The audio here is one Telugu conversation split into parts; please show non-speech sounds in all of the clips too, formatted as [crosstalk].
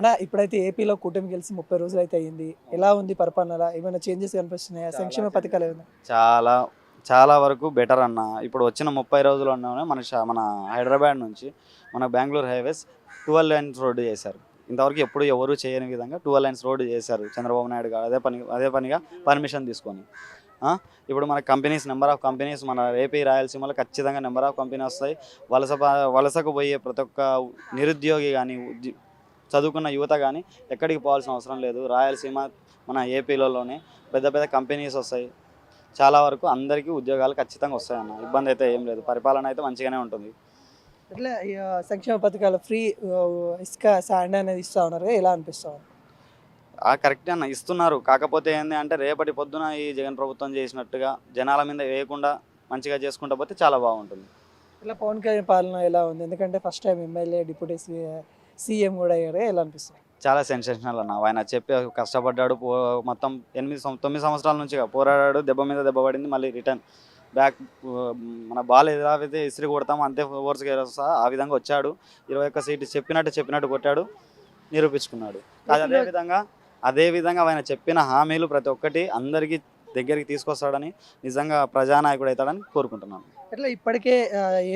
అన్న ఇప్పుడైతే ఏపీలో కూటమి గెలిచి ముప్పై రోజులు అయితే అయింది ఎలా ఉంది పరిపాలన ఏమైనా చేంజెస్ కనిపిస్తున్నాయా? సంక్షేమ పథకాలు ఏమైనా? చాలా చాలా వరకు బెటర్ అన్న. ఇప్పుడు వచ్చిన ముప్పై రోజుల్లోనే మన షా- మన హైదరాబాద్ నుంచి మన Bengaluru highways twelve lines road చేశారు. ఇంతవరకు ఎప్పుడు ఎవరు చేయని విధంగా ట్వెల్వ్ లైన్స్ రోడ్డు చేశారు. చంద్రబాబు నాయుడు గారు అదే పని అదే పనిగా పర్మిషన్ తీసుకొని? ఇప్పుడు మన కంపెనీస్ నెంబర్ ఆఫ్ కంపెనీస్ మన ఏపీ రాయలసీమలో ఖచ్చితంగా నెంబర్ ఆఫ్ కంపెనీ వస్తాయి. వలస వలసకు పోయే ప్రతి ఒక్క నిరుద్యోగి కానీ చదువుకున్న యువత కానీ ఎక్కడికి పోవాల్సిన అవసరం లేదు. రాయలసీమ మన ఏపీలలోనే పెద్ద పెద్ద కంపెనీస్ వస్తాయి. చాలా వరకు అందరికీ ఉద్యోగాలు ఖచ్చితంగా వస్తాయన్న. ఇబ్బంది అయితే ఏం లేదు. పరిపాలన అయితే మంచిగానే ఉంటుంది. ఆ, సంక్షేమ పథకాలు ఫ్రీ ఇసుక శాండ్ అనేది ఇస్తా ఉన్నారు ఎలా అనిపిస్తా ఆ కరెక్ట్ అన్న. ఇస్తున్నారు. కాకపోతే ఏంది అంటే రేపటి పొద్దున ఈ జగన్ ప్రభుత్వం చేసినట్టుగా జనాల మీద వేయకుండా మంచిగా చేసుకుంటా పోతే చాలా బాగుంటుంది. ఇట్లా పవన్ కళ్యాణ్ పాలన ఎలా ఉంది? ఎందుకంటే first time MLA deputy CM కూడా అయ్యారు ఎలా అనిపిస్తుంది? చాలా సెన్సేషనల్ అన్న. ఆయన చెప్పి కష్టపడ్డాడు మొత్తం ఎనిమిది తొమ్మిది సంవత్సరాల నుంచి పోరాడాడు దెబ్బ మీద దెబ్బ పడింది మళ్ళీ రిటర్న్ బ్యాక్ మన బాల్ ఎదురైతే ఇస్త్రీ కొడతాము అంతే ఫోర్స్గా వస్తా ఆ విధంగా వచ్చాడు. ఇరవై ఒక్క సీటు చెప్పినట్టు చెప్పినట్టు కొట్టాడు నిరూపించుకున్నాడు. అదే విధంగా అదే విధంగా ఆయన చెప్పిన హామీలు ప్రతి ఒక్కటి అందరికీ దగ్గరికి తీసుకొస్తాడని నిజంగా ప్రజానాయకుడు అవుతాడని కోరుకుంటున్నాను. ఇట్లా ఇప్పటికే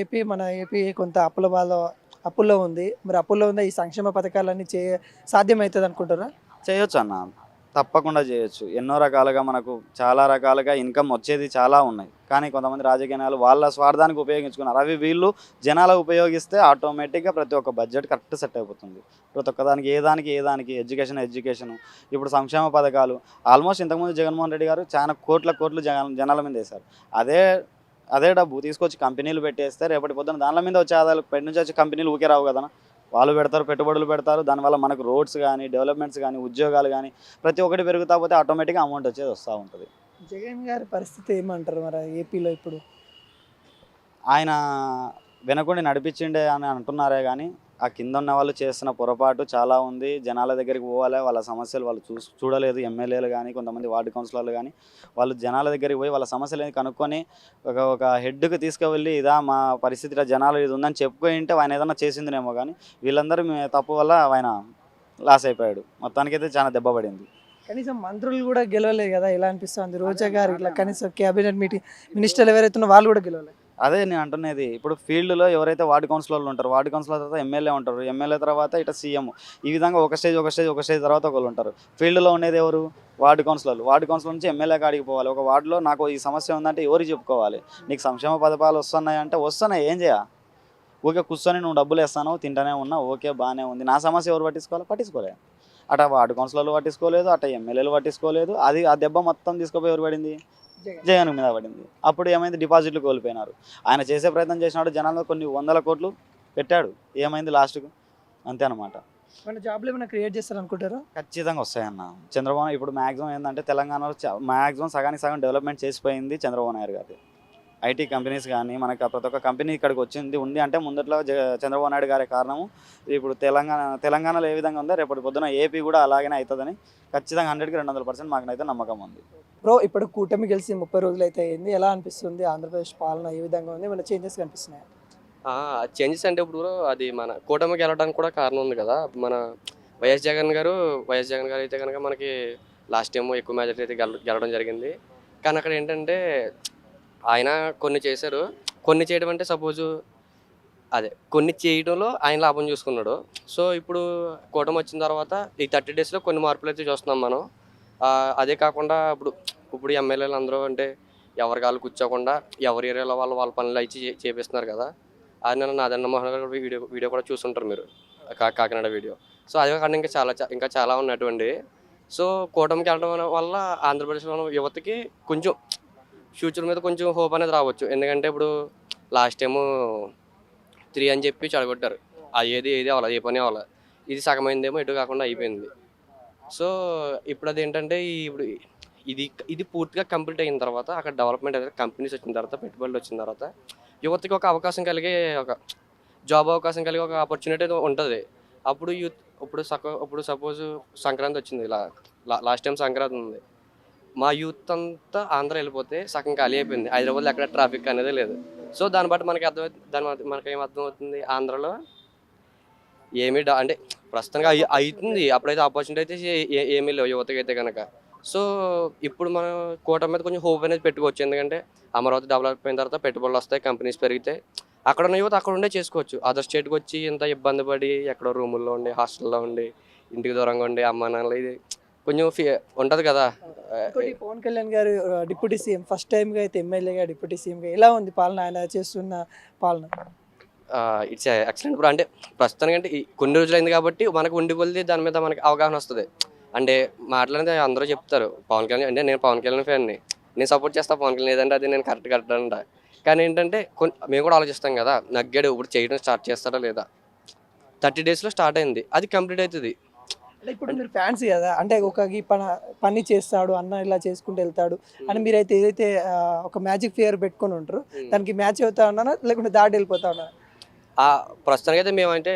ఏపీ మన ఏపీ కొంత అప్పుల బాధ అప్పుల్లో ఉంది. మరి అప్పుల్లో ఉందా ఈ సంక్షేమ పథకాలన్నీ చే సాధ్యమవుతుంది అనుకుంటారా చేయొచ్చు అన్న. తప్పకుండా చేయొచ్చు. ఎన్నో రకాలుగా మనకు చాలా రకాలుగా ఇన్కమ్ వచ్చేది చాలా ఉన్నాయి. కానీ కొంతమంది రాజకీయ నాయకులు వాళ్ళ స్వార్థానికి ఉపయోగించుకున్నారు. అవి వీళ్ళు జనాలకు ఉపయోగిస్తే ఆటోమేటిక్గా ప్రతి ఒక్క బడ్జెట్ కరెక్ట్ సెట్ అయిపోతుంది. ప్రతి ఒక్క దానికి ఏ దానికి ఏ దానికి ఎడ్యుకేషన్ ఎడ్యుకేషన్. ఇప్పుడు సంక్షేమ పథకాలు. ఆల్మోస్ట్ ఇంతకుముందు జగన్మోహన్ రెడ్డి గారు చాలా కోట్ల కోట్లు జన జనాల మీద వేశారు. అదే అదే డబ్బు తీసుకొచ్చి కంపెనీలు పెట్టేస్తే రేపటి పొద్దున దానిల మీద వచ్చే ఆదాయాలు పెట్టి నుంచి వచ్చే కంపెనీలు ఊకే రావు కదా వాళ్ళు పెడతారు పెట్టుబడులు పెడతారు. దానివల్ల మనకు రోడ్స్ కానీ డెవలప్మెంట్స్ కానీ ఉద్యోగాలు కానీ ప్రతి ఒక్కటి పెరుగుతా పోతే ఆటోమేటిక్గా అమౌంట్ వచ్చేది వస్తూ ఉంటుంది. జగన్ గారి పరిస్థితి ఏమంటారు మరి ఏపీలో ఇప్పుడు? ఆయన వెనకుండి నడిపించిండే అని అంటున్నారే కానీ ఆ కింద ఉన్న వాళ్ళు చేస్తున్న పొరపాటు చాలా ఉంది. జనాల దగ్గరికి పోవాలి. వాళ్ళ సమస్యలు వాళ్ళు చూ చూడలేదు. ఎమ్మెల్యేలు కానీ కొంతమంది వార్డు కౌన్సిలర్లు కానీ వాళ్ళు జనాల దగ్గరికి పోయి వాళ్ళ సమస్యలు ఏంది కనుక్కొని ఒక ఒక హెడ్కి తీసుకువెళ్ళి ఇదా మా పరిస్థితి ఇలా జనాలు ఇది ఉందని చెప్పుకొని ఉంటే ఆయన ఏదైనా చేసిందినేమో కానీ వీళ్ళందరూ తప్పు వల్ల ఆయన లాస్ అయిపోయాడు. మొత్తానికైతే చాలా దెబ్బ పడింది. కనీసం మంత్రులు కూడా గెలవలేదు కదా? ఎలా అనిపిస్తుంది? రోజా గారు ఇట్లా కనీసం క్యాబినెట్ మీటింగ్ మినిస్టర్లు ఎవరైతే ఉన్నారో వాళ్ళు కూడా గెలవలేదు. అదే నేను అంటున్నది. ఇప్పుడు ఫీల్డ్లో ఎవరైతే వార్డు కౌన్సిలర్లు ఉంటారు వార్డు కౌన్సిలర్ తర్వాత ఎమ్మెల్యే ఉంటారు. ఎమ్మెల్యే తర్వాత ఇట సీఎం. ఈ విధంగా ఒక స్టేజ్ ఒక స్టేజ్ ఒక స్టేజ్ తర్వాత ఒకళ్ళు ఉంటారు. ఫీల్డ్లో ఉండేది ఎవరు? వార్డు కౌన్సిలర్లు. వార్డు కౌన్సిలర్ నుంచి ఎమ్మెల్యే కాడికి పోవాలి. ఒక వార్డులో నాకు ఈ సమస్య ఉందంటే ఎవరికి చెప్పుకోవాలి? నీకు సంక్షేమ పథకాలు వస్తున్నాయి అంటే వస్తున్నాయి. ఏం చేయ? ఓకే కూర్చొని నువ్వు డబ్బులు వేస్తాను తింటానే ఉన్నా ఓకే బాగానే ఉంది. నా సమస్య ఎవరు పట్టించుకోవాలి? పట్టించుకోలేదు అట వార్డు కౌన్సిలర్లు పట్టించుకోలేదు అట ఎమ్మెల్యేలు పట్టించుకోలేదు. అది ఆ దెబ్బ మొత్తం తీసుకుపోయి ఎవరు పడింది? జగన్. మీద పడింది. అప్పుడు ఏమైంది? డిపాజిట్లు కోల్పోయినారు. ఆయన చేసే ప్రయత్నం చేసినాడు జనాల్లో కొన్ని వందల కోట్లు పెట్టాడు. ఏమైంది లాస్ట్కు? అంతే అనమాట మన జాబ్లు ఏమైనా క్రియేట్ చేస్తారు అనుకుంటారా ఖచ్చితంగా వస్తాయన్న. చంద్రబాబు ఇప్పుడు మ్యాక్సిమం ఏంటంటే తెలంగాణలో మ్యాక్సిమం సగానికి సగం డెవలప్మెంట్ చేసిపోయింది చంద్రబాబు నాయుడు గారి ఐటీ కంపెనీస్ కానీ మనకి ప్రతి ఒక్క కంపెనీ ఇక్కడికి వచ్చింది ఉంది అంటే ముందట్లో చంద్రబాబు నాయుడు గారి కారణము. ఇప్పుడు తెలంగాణ తెలంగాణలో ఏ విధంగా ఉందో రేపటి పొద్దున ఏపీ కూడా అలాగనే అవుతుందని ఖచ్చితంగా హండ్రెడ్కి రెండు వందల పర్సెంట్ మాకనైతే నమ్మకం ఉంది. బ్రో ఇప్పుడు కూటమి గెలిచి ముప్పై రోజులు అయితే అయింది. ఎలా అనిపిస్తుంది? ఆంధ్రప్రదేశ్ పాలన ఏ విధంగా ఉంది? ఏమైనా చేంజెస్ కనిపిస్తున్నాయి? చేంజెస్ అంటే ఇప్పుడు అది మన కూటమికి వెళ్ళడానికి కూడా కారణం ఉంది కదా. మన వైఎస్ జగన్ గారు వైఎస్ జగన్ గారు అయితే కనుక మనకి లాస్ట్ టైం ఎక్కువ మెజారిటీ అయితే గెల గెలవడం జరిగింది. కానీ అక్కడ ఏంటంటే ఆయన కొన్ని చేశారు. కొన్ని చేయడం అంటే సపోజు అదే కొన్ని చేయడంలో ఆయన లాభం చూసుకున్నాడు. సో ఇప్పుడు కూటమి వచ్చిన తర్వాత ఈ థర్టీ డేస్లో కొన్ని మార్పులు అయితే చూస్తున్నాం మనం. అదే కాకుండా ఇప్పుడు ఇప్పుడు ఎమ్మెల్యేలు అందరూ అంటే ఎవరి కాళ్ళు కూర్చోకుండా ఎవరి ఏరియాలో వాళ్ళు వాళ్ళ పనులు అయితే చేపిస్తున్నారు కదా. అది నేను నాదన్న మోహన్ గారు వీడియో వీడియో కూడా చూసుంటారు మీరు. కా కాకినాడ వీడియో. సో అదే కాకుండా ఇంకా చాలా ఇంకా చాలా ఉన్నటువంటి. సో కూటమికి వెళ్ళడం వల్ల- వల్ల ఆంధ్రప్రదేశ్లో యువతకి కొంచెం ఫ్యూచర్ మీద కొంచెం హోప్ అనేది రావచ్చు. ఎందుకంటే ఇప్పుడు లాస్ట్ టైము త్రీ అని చెప్పి చెడగొట్టారు. అది ఏది ఏది అవ్వాలి ఏ పని అవ్వాలి. ఇది సగమైందేమో ఎటు కాకుండా అయిపోయింది. సో ఇప్పుడు అది ఏంటంటే ఇప్పుడు ఇది ఇది పూర్తిగా కంప్లీట్ అయిన తర్వాత అక్కడ డెవలప్మెంట్ అయితే కంపెనీస్ వచ్చిన తర్వాత పెట్టుబడులు వచ్చిన తర్వాత యువతకి ఒక అవకాశం కలిగే ఒక జాబ్ అవకాశం కలిగే ఒక ఆపర్చునిటీ ఉంటుంది. అప్పుడు యూత్ ఇప్పుడు సపో ఇప్పుడు సపోజ్ సంక్రాంతి వచ్చింది. ఇలా లాస్ట్ టైం సంక్రాంతి ఉంది. మా యూత్ అంతా ఆంధ్ర వెళ్ళిపోతే సగం ఖాళీ అయిపోయింది. హైదరాబాద్లో ఎక్కడ ట్రాఫిక్ అనేది లేదు. సో దాన్ని బట్టి మనకి అర్థమవుతుంది దాని బట్టి మనకి ఏం అర్థమవుతుంది? ఆంధ్రలో ఏమీ అంటే ప్రస్తుతానికి అవుతుంది అప్పుడైతే ఆపర్చునిటీ అయితే ఏ- ఏమీ లేవు యువతకి అయితే కనుక సో ఇప్పుడు మనం కూటమి మీద కొంచెం హోప్ అనేది పెట్టుకోవచ్చు. ఎందుకంటే అమరావతి డెవలప్ అయిన తర్వాత పెట్టుబడులు వస్తాయి కంపెనీస్ పెరిగితే అక్కడ ఉన్న యువత అక్కడ ఉండే చేసుకోవచ్చు. అదర్ స్టేట్కి వచ్చి ఇంత ఇబ్బంది పడి ఎక్కడో రూముల్లో ఉండి హాస్టల్లో ఉండి ఇంటికి దూరంగా ఉండి అమ్మానాన్నలు ఇది కొంచెం ఫీ ఉంటుంది కదా. ఇంకోటి పవన్ కళ్యాణ్ గారు డిప్యూటీ సీఎం ఫస్ట్ టైంగా అయితే ఎమ్మెల్యేగా డిప్యూటీ సీఎంగా ఎలా ఉంది పాలన? ఆయన చేస్తున్న పాలన? ఇట్స్ ఎక్సలెంట్ బ్రో అంటే ప్రస్తుతానికి అంటే ఈ కొన్ని రోజులు అయింది కాబట్టి మనకు ఉండి కొలిది దాని మీద మనకి అవగాహన వస్తుంది. అంటే మాట్లాడితే అందరూ చెప్తారు పవన్ కళ్యాణ్ అంటే నేను పవన్ కళ్యాణ్ ఫ్యాన్ని నేను సపోర్ట్ చేస్తా పవన్ కళ్యాణ్ ఏదంటే అది నేను కరెక్ట్ కరెక్ట్ అంట కానీ ఏంటంటే కొన్ని మేము కూడా ఆలోచిస్తాం కదా నగ్గాడు ఇప్పుడు చేయడం స్టార్ట్ చేస్తాడా లేదా? థర్టీ డేస్లో స్టార్ట్ అయింది. అది కంప్లీట్ అవుతుంది. ఇప్పుడు మీరు ఫ్యాన్స్ కదా అంటే ఒక పన పని చేస్తాడు అన్న ఇలా చేసుకుంటూ వెళ్తాడు అని మీరైతే ఏదైతే ఒక మ్యాజిక్ ఫియర్ పెట్టుకొని ఉంటారు దానికి మ్యాచ్ అవుతా ఉన్నారా లేకుంటే దాటి వెళ్ళిపోతా ఉన్నారా? ప్రస్తుతానికి అయితే మేమంటే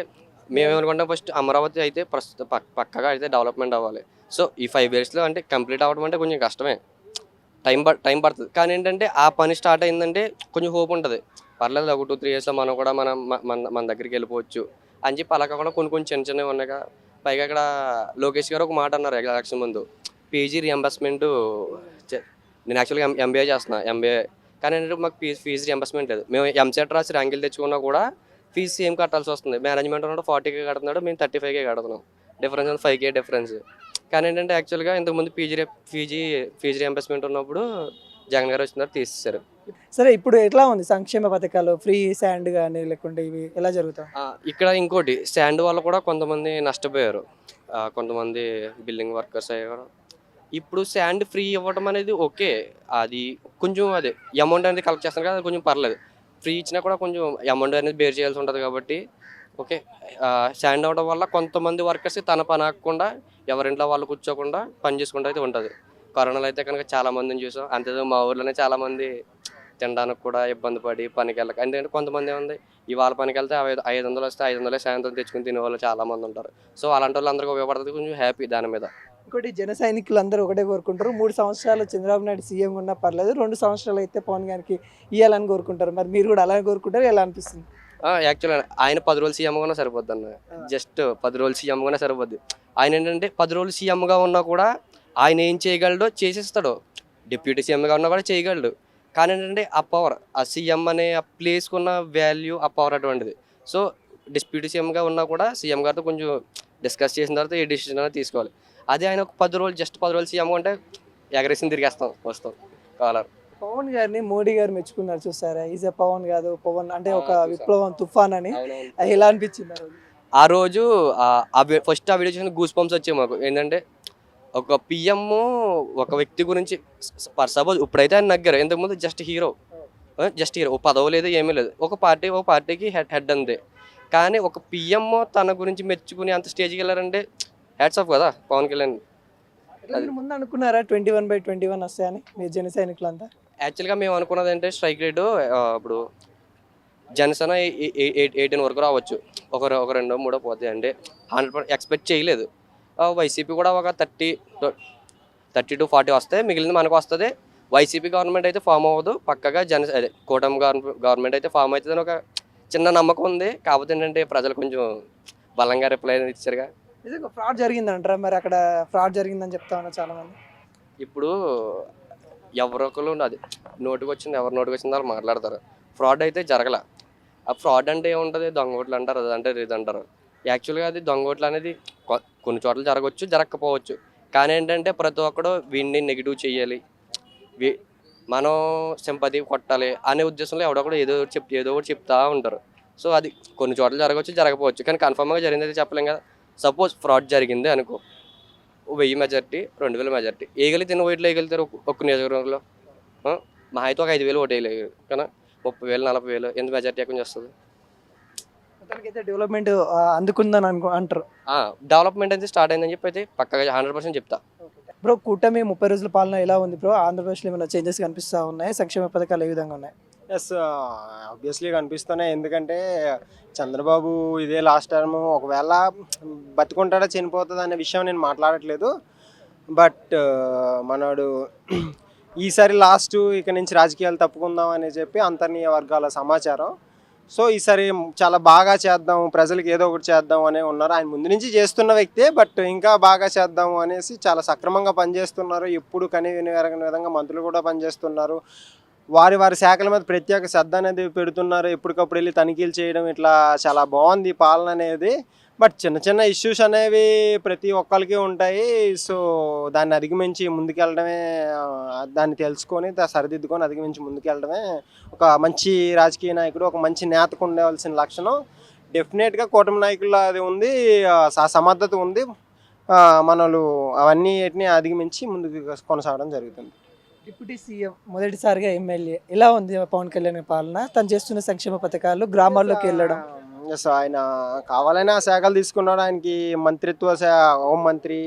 మేము ఏమనుకుంటాం ఫస్ట్ అమరావతి అయితే ప్రస్తుతం పక్- పక్కగా అయితే డెవలప్మెంట్ అవ్వాలి. సో ఈ ఫైవ్ ఇయర్స్లో అంటే కంప్లీట్ అవ్వడం అంటే కొంచెం కష్టమే. టైం టైం పడుతుంది. కానీ ఏంటంటే ఆ పని స్టార్ట్ అయిందంటే కొంచెం హోప్ ఉంటుంది. పర్లేదు ఒక టూ త్రీ ఇయర్స్లో మనం కూడా మనం మన మన దగ్గరికి వెళ్ళిపోవచ్చు అని చెప్పి అలా కాకుండా కొన్ని కొన్ని చిన్న చిన్నవి ఉన్నాయి కదా. పైగా అక్కడ లోకేష్ గారు ఒక మాట అన్నారు ఎలక్షన్ ముందు. పీజీ రియంబర్స్మెంట్ నేను యాక్చువల్గా ఎం ఎంబీఏ చేస్తున్నా ఎంబీఏ కానీ ఏంటంటే మాకు ఫీజు ఫీజు రియంబర్స్మెంట్ లేదు. మేము ఎంసెట్ రాసి ర్యాంకులు తెచ్చుకున్నా కూడా ఫీజు సేమ్ కట్టాల్సి వస్తుంది. మేనేజ్మెంట్ ఉన్నాడు ఫార్టీకే కడుతున్నాడు మేము థర్టీ ఫైవ్కే కడుతున్నాం. డిఫరెన్స్ ఉంది ఫైవ్ కే డిఫరెన్స్ కానీ ఏంటంటే యాక్చువల్గా ఇంతకుముందు పీజీ పీజీ ఫీజు రియంబర్స్మెంట్ ఉన్నప్పుడు జగన్ గారు వచ్చిన తర్వాత తీసేశారు. సరే ఇప్పుడు ఎట్లా ఉంది సంక్షేమ పథకాలు? ఫ్రీ శాండ్ కానీ లేకుంటే ఇవి ఎలా జరుగుతాయి? ఇక్కడ ఇంకోటి శాండ్ వల్ల కూడా కొంతమంది నష్టపోయారు. కొంతమంది బిల్డింగ్ వర్కర్స్ అయ్యారు. ఇప్పుడు శాండ్ ఫ్రీ ఇవ్వడం అనేది ఓకే. అది కొంచెం అదే అమౌంట్ అనేది కలెక్ట్ చేస్తాను కదా అది కొంచెం పర్లేదు. ఫ్రీ ఇచ్చినా కూడా కొంచెం అమౌంట్ అనేది బేర్ చేయాల్సి ఉంటుంది కాబట్టి ఓకే. శాండ్ అవ్వడం వల్ల కొంతమంది వర్కర్స్ తన పని ఆగకుండా ఎవరింట్లో వాళ్ళు కూర్చోకుండా పని చేసుకుంటూ అయితే ఉంటుంది. కరోనాలో అయితే కనుక చాలా మందిని చూసాం. అంతే మా ఊర్లోనే చాలా మంది తినడానికి కూడా ఇబ్బంది పడి పనికి వెళ్ళక ఎందుకంటే కొంతమంది ఏముంది ఇవాళ పనికి వెళ్తే ఐదు ఐదు వందలు వస్తే ఐదు వందలే సాయంత్రం తెచ్చుకుని తినే వాళ్ళు చాలా మంది ఉంటారు. సో అలాంటి వాళ్ళందరికీ ఉపయోగపడుతుంది. కొంచెం హ్యాపీ దాని మీద. ఇంకోటి జన సైనికులు అందరూ ఒకటే కోరుకుంటారు. మూడు సంవత్సరాలు చంద్రబాబు నాయుడు సీఎం ఉన్నా పర్లేదు. రెండు సంవత్సరాలు అయితే పవన్ గారికి ఇవ్వాలని కోరుకుంటారు. మరి మీరు కూడా అలానే కోరుకుంటారు? ఎలా అనిపిస్తుంది? యాక్చువల్ ఆయన పది రోజులు సీఎం కూడా సరిపోద్ది అన్న. జస్ట్ పది రోజులు సీఎం కూడా సరిపోద్ది. ఆయన ఏంటంటే పది రోజులు సీఎంగా ఉన్నా కూడా ఆయన ఏం చేయగలడో చేసేస్తాడు. డిప్యూటీ సీఎంగా ఉన్నా కూడా చేయగలడు. కానీ ఏంటంటే ఆ పవర్ ఆ సీఎం అనే ఆ ప్లేస్కి ఉన్న వాల్యూ ఆ పవర్ అటువంటిది. సో డిప్యూటీ సీఎంగా ఉన్నా కూడా సీఎం గారితో కొంచెం డిస్కస్ చేసిన తర్వాత ఏ డిసిషన్ అనేది తీసుకోవాలి. అదే ఆయన ఒక పది రోజులు జస్ట్ పది రోజులు సీఎం ఉంటే ఎగరేసిన తిరిగేస్తాం వస్తాం కాలర్ పవన్ గారిని మోడీ గారు మెచ్చుకున్నారు చూసారా? ఈజ్ ఎ పవన్ కాదు పవన్ అంటే ఒక. విప్లవం తుఫాన్ అని ఎలా అనిపించింది ఆ రోజు? ఆ రోజు ఫస్ట్ ఆ వీడియో చూసిన గూస్ పంప్స్ వచ్చాయి మాకు. ఏంటంటే ఒక పిఎం ఒక వ్యక్తి గురించి ఫర్ సపోజ్ ఇప్పుడైతే ఆయన నగ్గారు. ఇంతకుముందు జస్ట్ హీరో. Just hero. ఓ పదవి లేదు ఏమీ లేదు. ఒక పార్టీ ఒక పార్టీకి హెడ్ హెడ్ అంతే. కానీ ఒక పిఎం తన గురించి మెచ్చుకుని అంత స్టేజ్కి వెళ్ళారంటే హ్యాట్స్ ఆఫ్ కదా పవన్ కళ్యాణ్. ముందు అనుకున్నారా twenty one by twenty one వస్తాయని? మీరు జన సైనికులంతా? యాక్చువల్గా మేము అనుకున్నది అంటే స్ట్రైక్ రేటు ఇప్పుడు జనసేన ఎయిటీన్ వరకు రావచ్చు. ఒక ఒక రెండో మూడో పోతాయి అంటే హండ్రెడ్ ఎక్స్పెక్ట్ చేయలేదు. వైసీపీ కూడా ఒక థర్టీ థర్టీ టు ఫార్టీ వస్తే మిగిలింది మనకు వస్తుంది. వైసీపీ గవర్నమెంట్ అయితే ఫామ్ అవ్వదు. పక్కగా జన అదే కూటమి గవర్నమెంట్ అయితే ఫామ్ అవుతుందని ఒక చిన్న నమ్మకం ఉంది. కాకపోతే ఏంటంటే ప్రజలు కొంచెం బలంగా రిప్లై ఇచ్చారుగా. నిజంగా ఫ్రాడ్ జరిగిందంటారా? మరి అక్కడ ఫ్రాడ్ జరిగిందని చెప్తా ఉన్నారు చాలా మంది ఇప్పుడు ఎవరొకరు అది నోటికి వచ్చింది ఎవరి నోటికి వచ్చింది వాళ్ళు మాట్లాడతారు. ఫ్రాడ్ అయితే జరగల. ఆ ఫ్రాడ్ అంటే ఏముంటుంది? దొంగ ఓట్లు అంటారు అది అంటే ఇది అంటారు యాక్చువల్గా అది దొంగ ఓట్లు అనేది కొన్ని చోట్ల జరగవచ్చు జరగకపోవచ్చు. కానీ ఏంటంటే ప్రతి ఒక్కడు వీడిని నెగిటివ్ చేయాలి. మనం సింపతి కొట్టాలి అనే ఉద్దేశంలో ఎవడో కూడా ఏదో ఒకటి చెప్ ఏదో ఒకటి చెప్తా ఉంటారు. సో అది కొన్ని చోట్ల జరగవచ్చు జరగకపోవచ్చు. కానీ కన్ఫర్మ్గా జరిగింది అయితే చెప్పలేం కదా. సపోజ్ ఫ్రాడ్ జరిగింది అనుకో. వెయ్యి మెజార్టీ రెండు వేల మెజార్టీ ఏగలితే ఎన్ని ఓట్లు వేయగలుగుతారు ఒక్క- ఒక్క నియోజకవర్గంలో? మా అయితే ఒక ఐదు వేలు ఓటు వేయలేరు కానీ ముప్పై వేలు నలభై వేలు ఎంత మెజార్టీ ఎక్కడి నుంచి వస్తుంది మొత్తానికైతే డెవలప్మెంట్ అందుకుందని అనుకో అంటారు. డెవలప్మెంట్ అయితే స్టార్ట్ అయిందని చెప్పి అయితే పక్కగా హండ్రెడ్ పర్సెంట్ చెప్తా. బ్రో కూటమి ముప్పై రోజుల పాలన ఎలా ఉంది బ్రో? ఆంధ్రప్రదేశ్లో ఏమైనా చేంజెస్ కనిపిస్తూ ఉన్నాయి? సంక్షేమ పథకాలు ఏ విధంగా ఉన్నాయి? ఎస్ ఆబ్వియస్లీ కనిపిస్తున్నాయి. ఎందుకంటే చంద్రబాబు ఇదే లాస్ట్ టర్మ్ ఒకవేళ బతుకుంటాడా చనిపోతుంది అనే విషయం నేను మాట్లాడట్లేదు. బట్ మనడు [clears throat] ఈసారి లాస్ట్ ఇక నుంచి రాజకీయాలు తప్పుకుందాం అని చెప్పి అంతర్నీయ వర్గాల సమాచారం. సో ఈసారి చాలా బాగా చేద్దాం ప్రజలకు ఏదో ఒకటి చేద్దాం అనే ఉన్నారు. ఆయన ముందు నుంచి చేస్తున్న వ్యక్తే బట్ ఇంకా బాగా చేద్దాం అనేసి చాలా సక్రమంగా పనిచేస్తున్నారు. ఎప్పుడు కని విని విధంగా మంత్రులు కూడా పనిచేస్తున్నారు. వారి వారి శాఖల మీద ప్రత్యేక శ్రద్ధ అనేది పెడుతున్నారు. ఎప్పటికప్పుడు వెళ్ళి తనిఖీలు చేయడం ఇట్లా చాలా బాగుంది పాలన అనేది. బట్ చిన్న చిన్న ఇష్యూస్ అనేవి ప్రతి ఒక్కరికి ఉంటాయి. సో దాన్ని అధిగమించి ముందుకెళ్ళడమే దాన్ని తెలుసుకొని సరిదిద్దుకొని అధిగమించి ముందుకెళ్ళడమే ఒక మంచి రాజకీయ నాయకుడు ఒక మంచి నేతకు ఉండవలసిన లక్షణం. డెఫినెట్గా కూటమి నాయకుల్లో అది ఉంది సమర్థత ఉంది. మనలు అవన్నీ వీటిని అధిగమించి ముందుకు కొనసాగడం జరుగుతుంది. డిప్యూటీ సీఎం మొదటిసారిగా ఎమ్మెల్యే. ఎలా ఉంది పవన్ కళ్యాణ్ పాలన? తను చేస్తున్న సంక్షేమ పథకాలు గ్రామాల్లోకి వెళ్ళడం. ఎస్ ఆయన కావాలనే ఆ శాఖలు తీసుకున్నాడు. ఆయనకి మంత్రిత్వ హోం మంత్రి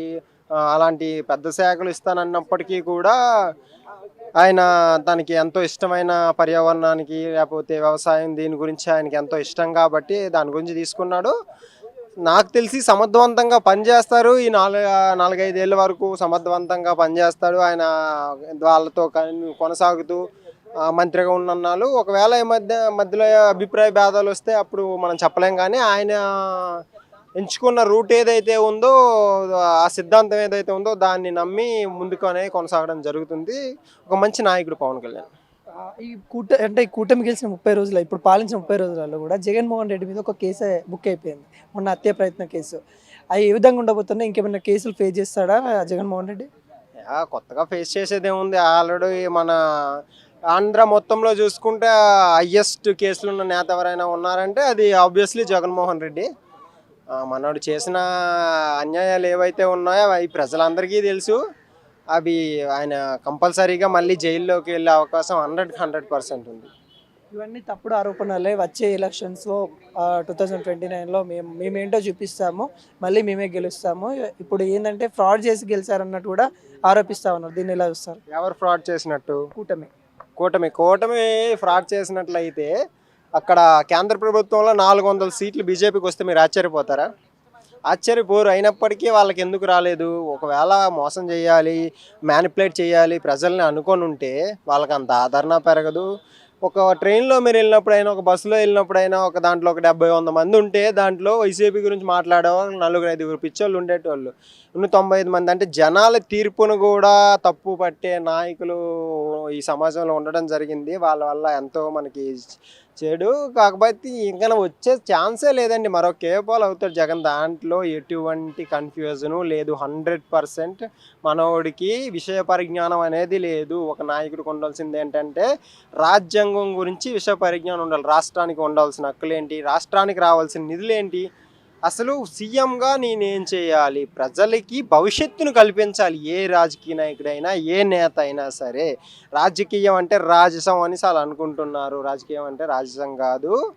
అలాంటి పెద్ద శాఖలు ఇస్తానన్నప్పటికీ కూడా ఆయన తనకి ఎంతో ఇష్టమైన పర్యావరణానికి లేకపోతే వ్యవసాయం దీని గురించి ఆయనకి ఎంతో ఇష్టం కాబట్టి దాని గురించి తీసుకున్నాడు. నాకు తెలిసి సమర్థవంతంగా పనిచేస్తారు. ఈ నాలుగు నాలుగైదేళ్ళ వరకు సమర్థవంతంగా పనిచేస్తాడు. ఆయన వాళ్ళతో కొనసాగుతూ మంత్రిగా ఉన్నన్నాళ్ళు. ఒకవేళ ఈ మధ్య మధ్యలో అభిప్రాయ భేదాలు వస్తే అప్పుడు మనం చెప్పలేం కానీ ఆయన ఎంచుకున్న రూట్ ఏదైతే ఉందో ఆ సిద్ధాంతం ఏదైతే ఉందో దాన్ని నమ్మి ముందుకు అనేది కొనసాగడం జరుగుతుంది. ఒక మంచి నాయకుడు పవన్ కళ్యాణ్. ఈ కూట అంటే ఈ కూటమి గెలిచిన ముప్పై రోజులు ఇప్పుడు పాలించిన ముప్పై రోజులలో కూడా జగన్మోహన్ రెడ్డి మీద ఒక కేసు బుక్ అయిపోయింది. మొన్న హత్య ప్రయత్న కేసు. అవి ఏ విధంగా ఉండబోతున్నాయి ఇంకేమైనా కేసులు ఫేస్ చేస్తాడా జగన్మోహన్ రెడ్డి? కొత్తగా ఫేస్ చేసేది ఏముంది? ఆల్రెడీ మన ఆంధ్ర మొత్తంలో చూసుకుంటే హయ్యెస్ట్ కేసులు ఉన్న నేత ఎవరైనా ఉన్నారంటే అది ఆబ్వియస్లీ జగన్మోహన్ రెడ్డి. మనోడు చేసిన అన్యాయాలు ఏవైతే ఉన్నాయో అవి ప్రజలందరికీ తెలుసు. అవి ఆయన కంపల్సరీగా మళ్ళీ జైల్లోకి వెళ్ళే అవకాశం హండ్రెడ్ హండ్రెడ్ పర్సెంట్ ఉంది. ఇవన్నీ తప్పుడు ఆరోపణలే. వచ్చే ఎలక్షన్స్లో టూ థౌజండ్ ట్వంటీ నైన్లో మేము మేమేంటో చూపిస్తాము. మళ్ళీ మేమే గెలుస్తాము. ఇప్పుడు ఏంటంటే ఫ్రాడ్ చేసి గెలిచారన్నట్టు కూడా ఆరోపిస్తా ఉన్నారు. దీన్ని ఎలా చూస్తారు? ఎవరు ఫ్రాడ్ చేసినట్టు? కూటమి. కూటమి. కూటమి ఫ్రాడ్ చేసినట్లయితే అక్కడ కేంద్ర ప్రభుత్వంలో నాలుగు వందల సీట్లు బీజేపీకి వస్తే మీరు ఆశ్చర్యపోతారా? ఆశ్చర్యపోరు. అయినప్పటికీ వాళ్ళకి ఎందుకు రాలేదు? ఒకవేళ మోసం చేయాలి మ్యానిపులేట్ చేయాలి ప్రజల్ని అనుకొని ఉంటే వాళ్ళకి అంత ఆదరణ పెరగదు. ఒక ట్రైన్లో మీరు వెళ్ళినప్పుడైనా ఒక బస్సులో వెళ్ళినప్పుడైనా ఒక దాంట్లో ఒక డెబ్బై వంద మంది ఉంటే దాంట్లో వైసీపీ గురించి మాట్లాడేవాళ్ళు నలుగురు ఐదుగురు పిచ్చోళ్ళు ఉండేటోళ్ళు. ఇన్ని తొంభై ఐదు మంది అంటే జనాల తీర్పును కూడా తప్పు పట్టే నాయకులు ఈ సమాజంలో ఉండడం జరిగింది. వాళ్ళ వల్ల ఎంతో మనకి చెడు కాకపోతే ఇంకా వచ్చే ఛాన్సే లేదండి. మరో కేపాల్ అవుతాడు జగన్. దాంట్లో ఎటువంటి కన్ఫ్యూజను లేదు. హండ్రెడ్ పర్సెంట్ మనోడికి విషయ పరిజ్ఞానం అనేది లేదు. ఒక నాయకుడికి ఉండాల్సింది ఏంటంటే రాజ్యాంగం గురించి విషయ పరిజ్ఞానం ఉండాలి. రాష్ట్రానికి ఉండాల్సిన హక్కులేంటి? రాష్ట్రానికి రావాల్సిన నిధులేంటి? అసలు సీఎంగా నేనేం చేయాలి? ప్రజలకి భవిష్యత్తును కల్పించాలి. ఏ రాజకీయ నాయకుడైనా ఏ నేత అయినా సరే రాజకీయం అంటే రాజసం అని చాలా అనుకుంటున్నారు. రాజకీయం అంటే రాజసం కాదు.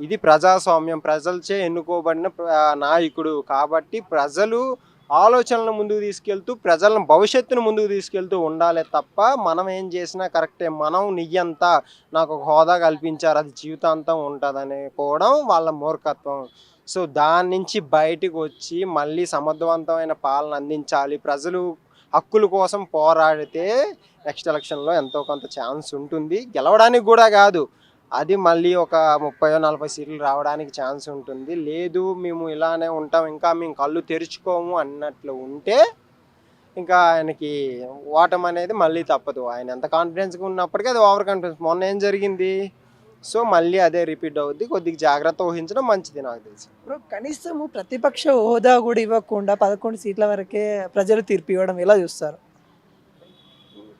ఇది ప్రజాస్వామ్యం. ప్రజలచే ఎన్నుకోబడిన ప్ర- నాయకుడు. కాబట్టి ప్రజలు ఆలోచనలను ముందుకు తీసుకెళ్తూ ప్రజలను భవిష్యత్తును ముందుకు తీసుకెళ్తూ ఉండాలి తప్ప మనం ఏం చేసినా కరెక్టే. మనం నియ్యంతా నాకు ఒక హోదా కల్పించారు అది జీవితాంతం ఉంటుంది కూడా వాళ్ళ మూర్ఖత్వం. సో దాని నుంచి బయటకు వచ్చి మళ్ళీ సమర్థవంతమైన పాలన అందించాలి. ప్రజలు హక్కుల కోసం పోరాడితే నెక్స్ట్ ఎలక్షన్లో ఎంతో కొంత ఛాన్స్ ఉంటుంది. గెలవడానికి కూడా కాదు. అది మళ్ళీ ఒక ముప్పై నలభై సీట్లు రావడానికి ఛాన్స్ ఉంటుంది. లేదు మేము ఇలానే ఉంటాం ఇంకా మేము కళ్ళు తెరుచుకోము అన్నట్లు ఉంటే ఇంకా ఆయనకి ఓటం అనేది మళ్ళీ తప్పదు. ఆయన ఎంత కాన్ఫిడెన్స్గా ఉన్నప్పటికీ అది ఓవర్ కాన్ఫిడెన్స్ మొన్న ఏం జరిగింది? సో మళ్ళీ అదే రిపీట్ అవుద్ది. కొద్దిగా జాగ్రత్త వహించడం మంచిది నాకు తెలిసి. ఇప్పుడు ప్రతిపక్ష హోదా కూడా ఇవ్వకుండా పదకొండు సీట్ల వరకే ప్రజలు తీర్పు ఇవ్వడం ఎలా చూస్తారు?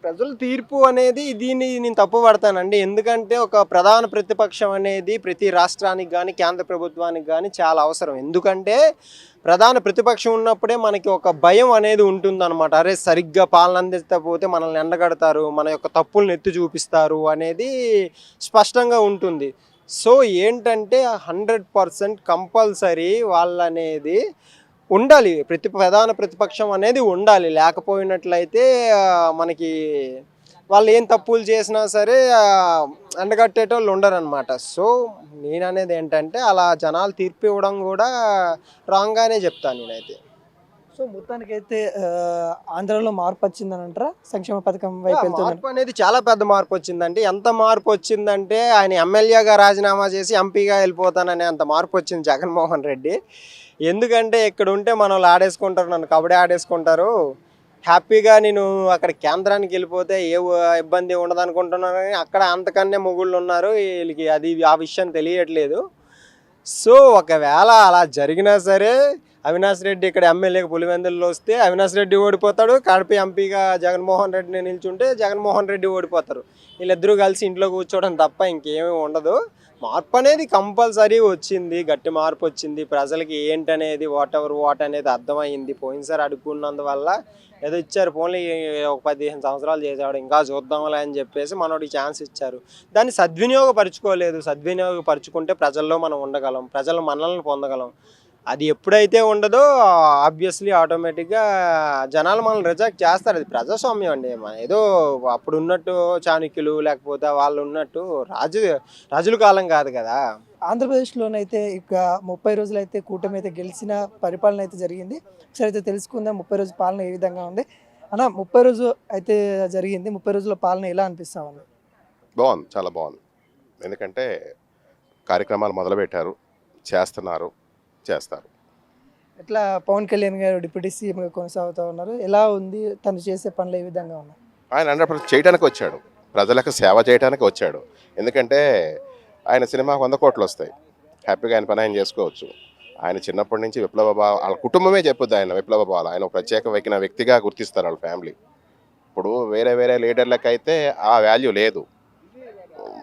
ప్రజల తీర్పు అనేది దీన్ని నేను తప్పు పడతానండి. ఎందుకంటే ఒక ప్రధాన ప్రతిపక్షం అనేది ప్రతి రాష్ట్రానికి కానీ కేంద్ర ప్రభుత్వానికి కానీ చాలా అవసరం. ఎందుకంటే ప్రధాన ప్రతిపక్షం ఉన్నప్పుడే మనకి ఒక భయం అనేది ఉంటుందన్నమాట. అరే సరిగ్గా పాలన అందించకపోతే మనల్ని ఎండగడతారు మన యొక్క తప్పులను ఎత్తి చూపిస్తారు అనేది స్పష్టంగా ఉంటుంది. సో ఏంటంటే హండ్రెడ్ పర్సెంట్ కంపల్సరీ వాళ్ళనేది ఉండాలి. ప్రతి ప్రధాన ప్రతిపక్షం అనేది ఉండాలి. లేకపోయినట్లయితే మనకి వాళ్ళు ఏం తప్పులు చేసినా సరే ఆ, ఎండగట్టేటోళ్ళు ఉండరు అనమాట సో నేను అనేది ఏంటంటే అలా జనాలు తీర్పు ఇవ్వడం కూడా రాంగానే చెప్తాను నేనైతే. సో మొత్తానికైతే ఆంధ్రాలో మార్పు వచ్చిందని అంటారా సంక్షేమ పథకం వైపు మార్పు అనేది చాలా పెద్ద మార్పు వచ్చిందండి. ఎంత మార్పు వచ్చిందంటే ఆయన ఎమ్మెల్యేగా రాజీనామా చేసి ఎంపీగా వెళ్ళిపోతాననే అంత మార్పు వచ్చింది జగన్మోహన్ రెడ్డి. ఎందుకంటే ఇక్కడ ఉంటే మనల్ని ఆడేసుకుంటారు నన్ను కబడ్డీ ఆడేసుకుంటారు. హ్యాపీగా నేను అక్కడ కేంద్రానికి వెళ్ళిపోతే ఏ ఇబ్బంది ఉండదు అనుకుంటున్నాను కానీ అక్కడ అంతకన్నా మొగుళ్ళు ఉన్నారు. వీళ్ళకి అది ఆ విషయం తెలియట్లేదు. సో ఒకవేళ అలా జరిగినా సరే అవినాష్ రెడ్డి ఇక్కడ ఎమ్మెల్యేకి పులివెందుల్లో వస్తే అవినాష్ రెడ్డి ఓడిపోతాడు. కడప ఎంపీగా జగన్మోహన్ రెడ్డిని నిల్చుంటే జగన్మోహన్ రెడ్డి ఓడిపోతారు. వీళ్ళిద్దరూ కలిసి ఇంట్లో కూర్చోవడం తప్ప ఇంకేమీ ఉండదు. మార్పు అనేది కంపల్సరీ వచ్చింది గట్టి మార్పు వచ్చింది. ప్రజలకి ఏంటనేది వాట్ ఎవర్ వాట్ అనేది అర్థమైంది పోయినసారి అడుక్కున్నందువల్ల ఏదో ఇచ్చారు ఫోన్లు ఒక పదిహేను సంవత్సరాలు చేసేవాడు ఇంకా చూద్దాంలే అని చెప్పేసి మనోడికి ఛాన్స్ ఇచ్చారు. దాన్ని సద్వినియోగపరచుకోలేదు. సద్వినియోగపరచుకుంటే ప్రజల్లో మనం ఉండగలం. ప్రజలు మనల్ని పొందగలం. అది ఎప్పుడైతే ఉండదో ఆబ్వియస్లీ ఆటోమేటిక్గా జనాలు మనల్ని రిజెక్ట్ చేస్తారు. అది ప్రజాస్వామ్యం అండి. మన ఏదో అప్పుడు ఉన్నట్టు చాణక్యులు లేకపోతే వాళ్ళు ఉన్నట్టు రాజు రాజుల కాలం కాదు కదా. ఆంధ్రప్రదేశ్లోనైతే ఇక ముప్పై రోజులు అయితే కూటమి అయితే గెలిచిన పరిపాలన అయితే జరిగింది. ఒకసారి అయితే తెలుసుకుందాం ముప్పై రోజు పాలన ఏ విధంగా ఉంది. అన్న ముప్పై రోజు అయితే జరిగింది. ముప్పై రోజుల పాలన ఎలా అనిపిస్తా ఉంది? బాగుంది. చాలా బాగుంది. ఎందుకంటే కార్యక్రమాలు మొదలుపెట్టారు చేస్తున్నారు. చేస్తారు. ఎట్లా పవన్ కళ్యాణ్ గారు డిప్యూటీ సీఎంగా కొనసాగుతూ ఉన్నారు? ఎలా ఉంది? తను చేసే పనులు ఏ విధంగా ఉన్నాయి? ఆయన హండ్రెడ్ పర్సెంట్ చేయడానికి వచ్చాడు. ప్రజలకు సేవ చేయడానికి వచ్చాడు. ఎందుకంటే ఆయన సినిమాకు వంద కోట్లు వస్తాయి. హ్యాపీగా ఆయన పని ఆయన చేసుకోవచ్చు. ఆయన చిన్నప్పటి నుంచి విప్లవ భావ వాళ్ళ కుటుంబమే చెప్పుద్ది ఆయన విప్లవ భావాలు ఆయన ప్రత్యేక వ్యక్తిగా గుర్తిస్తారు వాళ్ళ ఫ్యామిలీ. ఇప్పుడు వేరే వేరే లీడర్లకైతే ఆ వాల్యూ లేదు.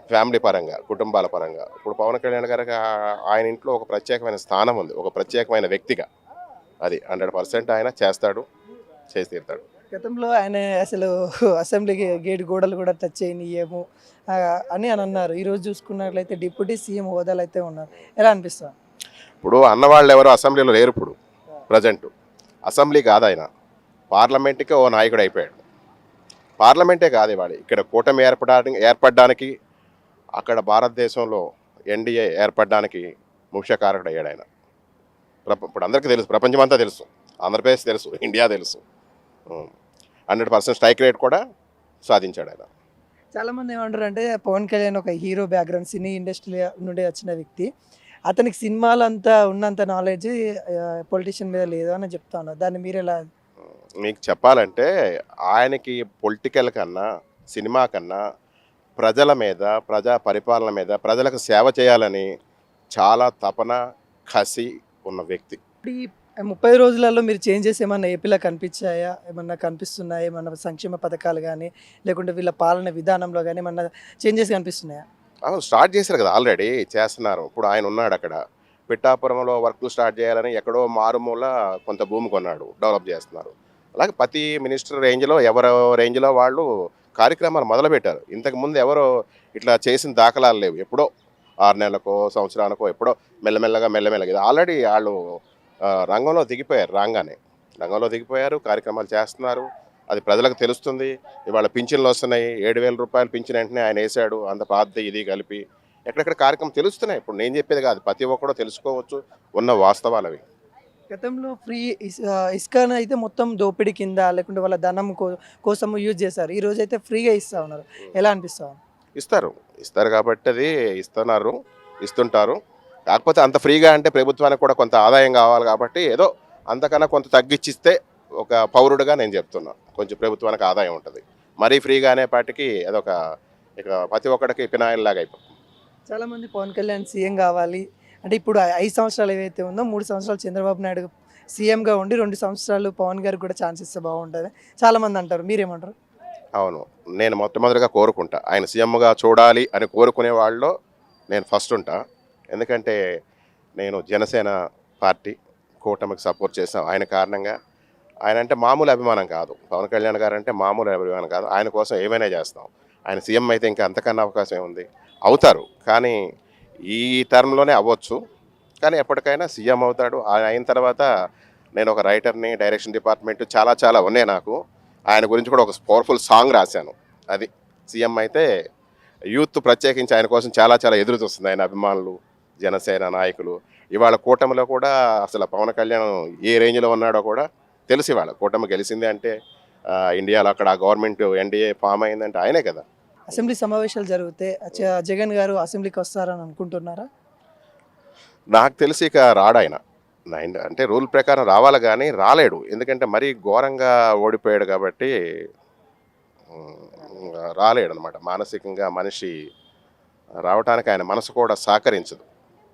ఫ్యామిలీ పరంగా కుటుంబాల పరంగా. ఇప్పుడు పవన్ కళ్యాణ్ గారికి ఆయన ఇంట్లో ఒక ప్రత్యేకమైన స్థానం ఉంది ఒక ప్రత్యేకమైన వ్యక్తిగా. అది హండ్రెడ్ పర్సెంట్ ఆయన చేస్తాడు చేసి తీరుతాడు. గతంలో ఆయన అసలు అసెంబ్లీ గేట్ గోడలు కూడా టచ్ చేయనియము ఆ, అని అని అన్నారు. ఈరోజు చూసుకున్నట్లయితే డిప్యూటీ సీఎం హోదాలు అయితే ఉన్నారు. ఎలా అనిపిస్తుంది? ఇప్పుడు అన్నవాళ్ళు ఎవరు అసెంబ్లీలో లేరు ఇప్పుడు ప్రజెంట్. అసెంబ్లీ కాదు ఆయన. పార్లమెంట్కి ఓ నాయకుడు అయిపోయాడు. పార్లమెంటే కాదు ఇవాళ. ఇక్కడ కూటమి ఏర్పడడానికి ఏర్పడడానికి అక్కడ భారతదేశంలో ఎన్డీఏ ఏర్పడడానికి ముఖ్య కారకుడు అయ్యాడు ఆయన ఇప్పుడు అందరికీ తెలుసు ప్రపంచమంతా తెలుసు. ఆంధ్రప్రదేశ్ తెలుసు ఇండియా తెలుసు. హండ్రెడ్ పర్సెంట్ స్ట్రైక్ రేట్ కూడా సాధించాడు ఆయన. చాలా మంది ఏమంటారు అంటే పవన్ కళ్యాణ్ ఒక హీరో బ్యాక్గ్రౌండ్ సినీ ఇండస్ట్రీ నుండి వచ్చిన వ్యక్తి. అతనికి సినిమాలు అంతా ఉన్నంత నాలెడ్జ్ పొలిటీషియన్ మీద లేదు అని చెప్తా ఉన్నారు. దాన్ని మీరు ఎలా మీకు చెప్పాలంటే ఆయనకి పొలిటికల్ కన్నా సినిమా కన్నా ప్రజల మీద ప్రజా పరిపాలన మీద ప్రజలకు సేవ చేయాలని చాలా తపన కసి ఉన్న వ్యక్తి. ఈ ముప్పై రోజులలో మీరు చేంజెస్ ఏమన్నా ఏపీలో కనిపించాయా? ఏమన్నా కనిపిస్తున్నాయా? ఏమన్నా సంక్షేమ పథకాలు కానీ లేకుంటే వీళ్ళ పాలన విధానంలో కానీ ఏమన్నా చేంజెస్ కనిపిస్తున్నాయా? అవును స్టార్ట్ చేశారు కదా ఆల్రెడీ చేస్తున్నారు. ఇప్పుడు ఆయన ఉన్నాడు అక్కడ. పిఠాపురంలో వర్క్ స్టార్ట్ చేయాలని ఎక్కడో మారుమూల కొంత భూమి కొన్నాడు డెవలప్ చేస్తున్నారు. అలాగే ప్రతి మినిస్టర్ రేంజ్లో ఎవరు రేంజ్లో వాళ్ళు కార్యక్రమాలు మొదలుపెట్టారు. ఇంతకుముందు ఎవరో ఇట్లా చేసిన దాఖలాలు లేవు. ఎప్పుడో ఆరు నెలలకో సంవత్సరానికో ఎప్పుడో మెల్లమెల్లగా మెల్లమెల్లగా ఇది ఆల్రెడీ వాళ్ళు రంగంలో దిగిపోయారు రాగానే. రంగంలో దిగిపోయారు కార్యక్రమాలు చేస్తున్నారు. అది ప్రజలకు తెలుస్తుంది. ఇవాళ పింఛన్లు వస్తున్నాయి. ఏడు వేల రూపాయలు పింఛన్ వెంటనే ఆయన వేసాడు అంత పాత ఇది కలిపి ఎక్కడెక్కడ కార్యక్రమం తెలుస్తున్నాయి. ఇప్పుడు నేను చెప్పేది కాదు. ప్రతి ఒక్కడో తెలుసుకోవచ్చు. ఉన్న వాస్తవాలు అవి గతంలో ఫ్రీ ఇస్ ఇసుకను అయితే మొత్తం దోపిడీ కింద లేకుంటే వాళ్ళ ధనం కోసం యూజ్ చేశారు. ఈ రోజు అయితే ఫ్రీగా ఇస్తా ఉన్నారు. ఎలా అనిపిస్తా? ఇస్తారు. ఇస్తారు కాబట్టి అది ఇస్తున్నారు ఇస్తుంటారు. కాకపోతే అంత ఫ్రీగా అంటే ప్రభుత్వానికి కూడా కొంత ఆదాయం కావాలి కాబట్టి ఏదో అంతకన్నా కొంత తగ్గించిస్తే ఒక పౌరుడుగా నేను చెప్తున్నా. కొంచెం ప్రభుత్వానికి ఆదాయం ఉంటుంది. మరీ ఫ్రీగా అనే పాటికి అదొక ఇక ప్రతి ఒక్కడికి పినాయిల్ లాగా అయిపోతుంది చాలా మంది పవన్ కళ్యాణ్ సీఎం కావాలి అంటే ఇప్పుడు ఐదు సంవత్సరాలు ఏవైతే ఉందో మూడు సంవత్సరాలు చంద్రబాబు నాయుడు సీఎంగా ఉండి రెండు సంవత్సరాలు పవన్ గారికి కూడా ఛాన్స్ ఇస్తే బాగుంటుంది. చాలామంది అంటారు మీరేమంటారు? అవును నేను మొట్టమొదటిగా కోరుకుంటా. ఆయన సీఎంగా చూడాలి అని కోరుకునే వాళ్ళలో నేను ఫస్ట్ ఉంటా. ఎందుకంటే నేను జనసేన పార్టీ కూటమికి సపోర్ట్ చేసాం ఆయన కారణంగా ఆయన అంటే మామూలు అభిమానం కాదు. పవన్ కళ్యాణ్ గారు అంటే మామూలు అభిమానం కాదు. ఆయన కోసం ఏమైనా చేస్తాం. ఆయన సీఎం అయితే ఇంకా అంతకన్నా అవకాశం ఉంది అవుతారు. కానీ ఈ టర్మ్లోనే అవ్వచ్చు. కానీ ఎప్పటికైనా సీఎం అవుతాడు. ఆయన అయిన తర్వాత నేను ఒక రైటర్ని డైరెక్షన్ డిపార్ట్మెంట్ చాలా చాలా ఉన్నాయి నాకు. ఆయన గురించి కూడా ఒక పవర్ఫుల్ సాంగ్ రాశాను. అది సీఎం అయితే యూత్ ప్రత్యేకించి ఆయన కోసం చాలా చాలా ఎదురు చూస్తుంది. ఆయన అభిమానులు జనసేన నాయకులు. ఇవాళ కూటమిలో కూడా అసలు పవన్ కళ్యాణ్ ఏ రేంజ్లో ఉన్నాడో కూడా తెలిసి వాళ్ళ కూటమి గెలిచింది అంటే ఇండియాలో అక్కడ గవర్నమెంట్ ఎన్డీఏ ఫామ్ అయిందంటే ఆయనే కదా. అసెంబ్లీ సమావేశాలు జరిగితే జగన్ గారు అసెంబ్లీకి వస్తారని అనుకుంటున్నారా? నాకు తెలిసి ఇక రాడాయన. నైన్ అంటే రూల్ ప్రకారం రావాలి కానీ రాలేడు. ఎందుకంటే మరీ ఘోరంగా ఓడిపోయాడు కాబట్టి రాలేడు అనమాట మానసికంగా మనిషి రావటానికి ఆయన మనసు కూడా సహకరించదు.